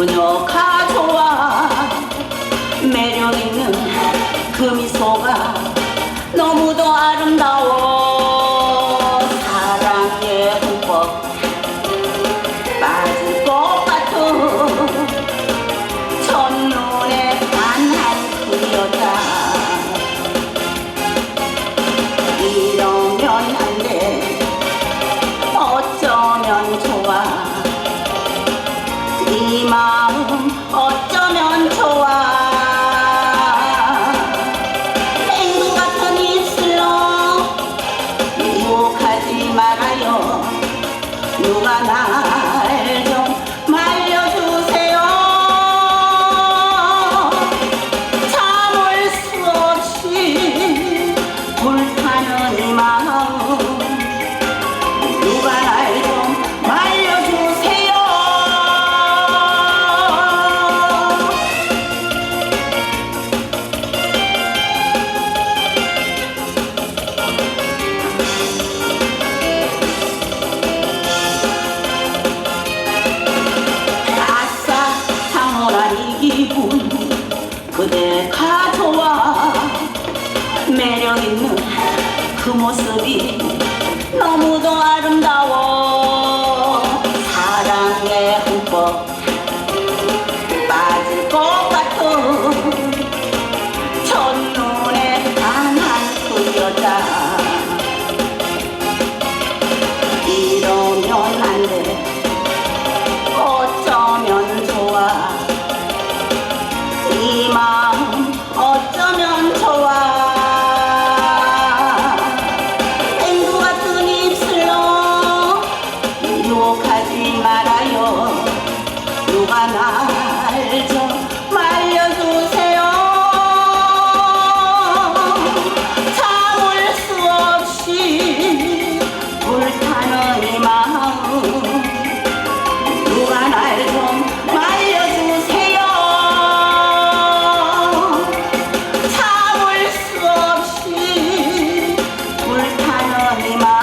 그녀가 좋아 매력 있는 그 미소가 너무도 아름다워 이 마음 어쩌면 좋아? 맹구 같은 입술로 유혹하지 말아요. 누가 날 그대가 좋아 매력 있는 그 모습이 너무도 아름다워 하지만 어쩌면 좋아? 앵두 같은 입술로 유혹하지 말아요. 누가 나 Fatima.